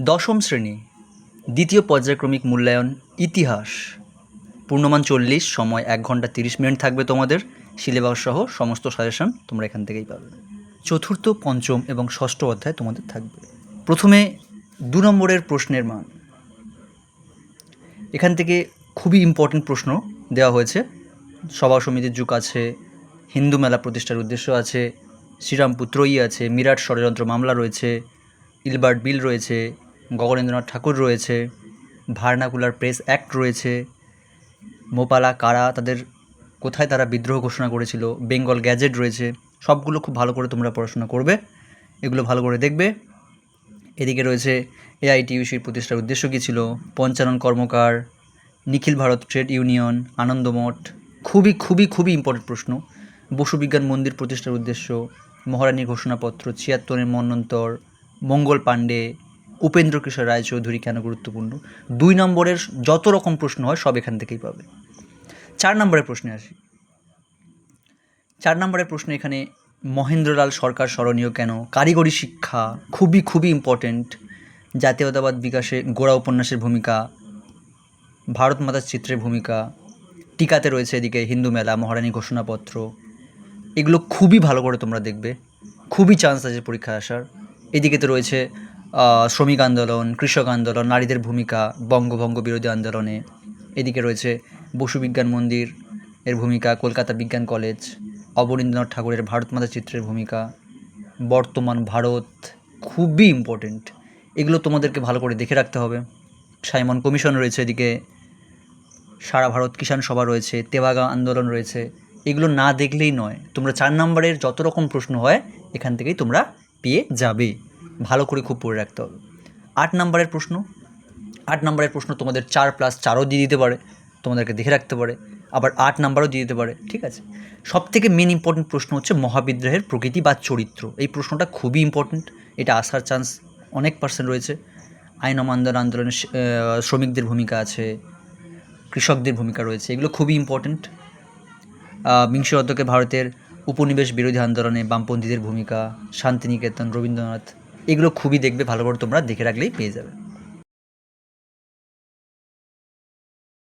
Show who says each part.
Speaker 1: দশম শ্রেণি, দ্বিতীয় পর্যায়ক্রমিক মূল্যায়ন, ইতিহাস। পূর্ণমান চল্লিশ, সময় এক ঘণ্টা তিরিশ মিনিট থাকবে তোমাদের। সিলেবাস সহ সমস্ত সাজেশন তোমরা এখান থেকেই পাবে। চতুর্থ, পঞ্চম এবং ষষ্ঠ অধ্যায় তোমাদের থাকবে। প্রথমে দু নম্বরের প্রশ্নের মান। এখান থেকে খুবই ইম্পর্টেন্ট প্রশ্ন দেওয়া হয়েছে। সভা সমিতির যুগ আছে, হিন্দু মেলা প্রতিষ্ঠার উদ্দেশ্য আছে, শ্রীরামপুত্রই আছে, মিরাট ষড়যন্ত্র মামলা রয়েছে, ইলবার্ট বিল রয়েছে গগনেন্দ্রনাথ ঠাকুর রয়েছে, ভার্নাকুলার প্রেস অ্যাক্ট রয়েছে, মোপালা, কারা, তাদের কোথায় তারা বিদ্রোহ ঘোষণা করেছিল, বেঙ্গল গ্যাজেট রয়েছে, সবগুলো খুব ভালো করে তোমরা পড়াশোনা করবে, এগুলো ভালো করে দেখবে। এদিকে রয়েছে এআইটিইউসির প্রতিষ্ঠার উদ্দেশ্য কী ছিল? পঞ্চানন কর্মকার, নিখিল ভারত ট্রেড ইউনিয়ন আনন্দমঠ খুবই খুবই খুবই ইম্পর্টেন্ট প্রশ্ন। বসু বিজ্ঞান মন্দির প্রতিষ্ঠার উদ্দেশ্য, মহারানীর ঘোষণাপত্র, ছিয়াত্তরের মন্বন্তর মঙ্গল পাণ্ডে উপেন্দ্র কিশোর রায়চৌধুরী কেন গুরুত্বপূর্ণ? দুই নম্বরের যত রকম প্রশ্ন হয় সব এখান থেকেই পাবে। চার নম্বরের প্রশ্নে আসি। চার নম্বরের প্রশ্ন এখানে, মহেন্দ্রলাল সরকার স্মরণীয় কেন? কারিগরি শিক্ষা খুবই খুবই ইম্পর্ট্যান্ট জাতীয়তাবাদ বিকাশে গোড়া উপন্যাসের ভূমিকা ভারত মাতার চিত্রের ভূমিকা, টিকাতে রয়েছে এদিকে হিন্দু মেলা, মহারানী ঘোষণাপত্র। এগুলো খুবই ভালো করে তোমরা দেখবে। খুবই চান্স আছে পরীক্ষায় আসার। এদিকে তো রয়েছে শ্রমিক আন্দোলন, কৃষক আন্দোলন, নারীদের ভূমিকা, বঙ্গভঙ্গ বিরোধী আন্দোলনে। এদিকে রয়েছে বসু বিজ্ঞান মন্দির এর ভূমিকা, কলকাতা বিজ্ঞান কলেজ, অবনীন্দ্রনাথ ঠাকুরের ভারত মাতা চিত্রের ভূমিকা, বর্তমান ভারত খুবই ইম্পর্টেন্ট এগুলো তোমাদেরকে ভালো করে দেখে রাখতে হবে। সাইমন কমিশন রয়েছে এদিকে, সারা ভারত কিষাণ সভা রয়েছে তেভাগা আন্দোলন রয়েছে। এগুলো না দেখলেই নয়, তোমরা চার নম্বরের যত রকম প্রশ্ন হয়, এখান থেকেই তোমরা পেয়ে যাবে। ভালো করে খুব পড়ে রাখতে হবে। আট নম্বরের প্রশ্ন। আট নম্বরের প্রশ্ন তোমাদের চার প্লাস চারও দিয়ে দিতে পারে, তোমাদেরকে দেখে রাখতে পারে, আবার আট নাম্বারও দিয়ে দিতে পারে, ঠিক আছে? সব থেকে মেন ইম্পর্টেন্ট প্রশ্ন হচ্ছে মহাবিদ্রোহের প্রকৃতি বা চরিত্র। এই প্রশ্নটা খুবই ইম্পর্টেন্ট এটা আসার চান্স অনেক পার্সেন্ট রয়েছে। আইন অমান্য আন্দোলনে শ্রমিকদের ভূমিকা আছে, কৃষকদের ভূমিকা রয়েছে, এগুলো খুবই ইম্পর্টেন্ট বিংশ শতকে ভারতের উপনিবেশ বিরোধী আন্দোলনে বামপন্থীদের ভূমিকা, শান্তিনিকেতন, রবীন্দ্রনাথ এগুলো খুবই দেখবে ভালো করে তোমরা দেখে রাখলেই পেয়ে যাবে।